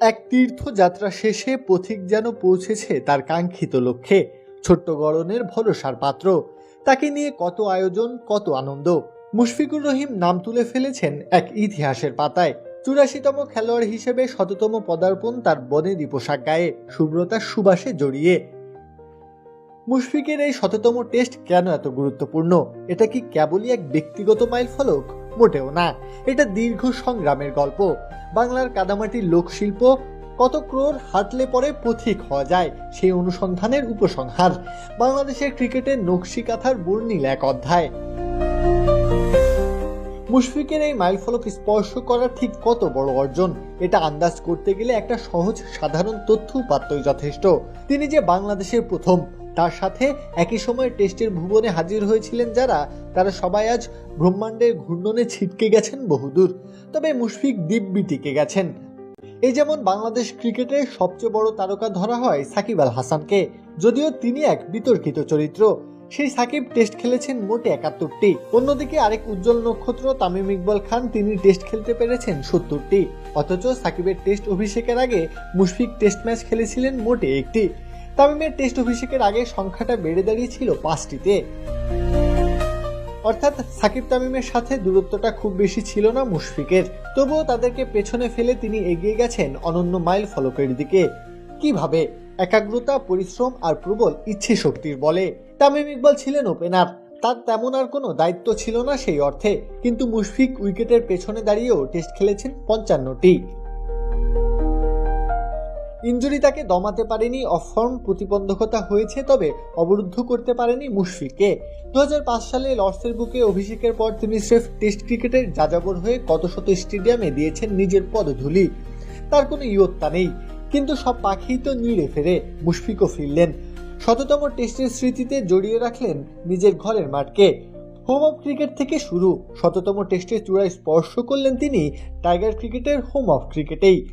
এক তীর্থযাত্রা শেষে পথিক যেন পৌঁছেছে তার কাঙ্ক্ষিত লক্ষ্যে। ছোট্ট গড়নের ভরসার পাত্র। তাকে নিয়ে কত আয়োজন, কত আনন্দ। মুশফিকুর রহিম নাম তুলে ফেলেছেন এক ইতিহাসের পাতায়। চুরাশিতম খেলোয়াড় হিসেবে শততম পদার্পণ তার বনেদি পোশাক গায়ে শুভ্রতার সুবাসে জড়িয়ে। মুশফিকের এই শততম টেস্ট কেন এত গুরুত্বপূর্ণ? এটা কি কেবলই এক ব্যক্তিগত মাইল ফলক মোটেও না। এটা দীর্ঘ সংগ্রামের গল্প। বাংলার কাদামাটির লোকশিল্প কত ক্রোর হাঁটলে পরে পথিক হওয়া যায়, সেই অনুসন্ধানের উপসংহার। বাংলাদেশের ক্রিকেটের নকশি কাথার বর্ণিল এক অধ্যায়। মুশফিকের এই মাইলফলক স্পর্শ করা ঠিক কত বড় অর্জন? এটা আন্দাজ করতে গেলে একটা সহজ সাধারণ তথ্য উপাত্তই যথেষ্ট। তিনি যে বাংলাদেশের প্রথম তার সাথে একই সময় টেস্টের ভুবনে হাজির হয়েছিলেন যারা, তারা সবাই আজ ব্রহ্মাণ্ডের ঘূর্ণনে ছিটকে গেছেন বহুদূর, তবে মুশফিক দিব্যি টিকে গেছেন। এই যেমন বাংলাদেশ ক্রিকেটের সবচেয়ে বড় তারকা ধরা হয় সাকিব আল হাসানকে, যদিও তিনি এক বিতর্কিত চরিত্র। সেই সাকিব টেস্ট খেলেছেন মোটে একাত্তরটি। অন্যদিকে আরেক উজ্জ্বল নক্ষত্র তামিম ইকবল খান, তিনি টেস্ট খেলতে পেরেছেন সত্তরটি। অথচ সাকিবের টেস্ট অভিষেকের আগে মুশফিক টেস্ট ম্যাচ খেলেছিলেন মোটে একটি। তামিমের টেস্ট অভিষেকের আগে সংখ্যাটা বেড়ে দাঁড়িয়েছিল পাঁচটিতে। অর্থাৎ সাকিব তামিমের সাথে দূরত্বটা খুব বেশি ছিল না মুশফিকের। তবুও তাদেরকে পেছনে ফেলে তিনি এগিয়ে গেছেন অনন্য মাইল ফলকের দিকে। কীভাবে? একাগ্রতা, পরিশ্রম আর প্রবল ইচ্ছে শক্তির বলে। তামিম ইকবাল ছিলেন ওপেনার তার তেমন আর কোনো দায়িত্ব ছিল না সেই অর্থে। কিন্তু মুশফিক উইকেটের পেছনে দাঁড়িয়েও টেস্ট খেলেছেন পঞ্চান্নটি। ইঞ্জুরি তাকে দমাতে পারেনি, অফর্ম প্রতিবন্ধকতা হয়েছে, তবে অবরুদ্ধ করতে পারেনি মুশফিককে। দু হাজার পাঁচ সালে লর্ডসের বুকে অভিষেকের পর তিনি স্রেফ টেস্ট ক্রিকেটের যাযাবর হয়ে কত শত স্টেডিয়ামে দিয়েছেন নিজের পদধূলি। তার কোনো ইয়ত্তা নেই, কিন্তু সব পাখি তো নিড়ে ফেরে, মুশফিকও ফিরলেন। শততম টেস্টের স্মৃতিতে জড়িয়ে রাখলেন নিজের ঘরের মাঠকে। হোম অফ ক্রিকেট থেকে শুরু, শততম টেস্টের চূড়ায় স্পর্শ করলেন তিনি টাইগার ক্রিকেটের হোম অফ ক্রিকেটেই।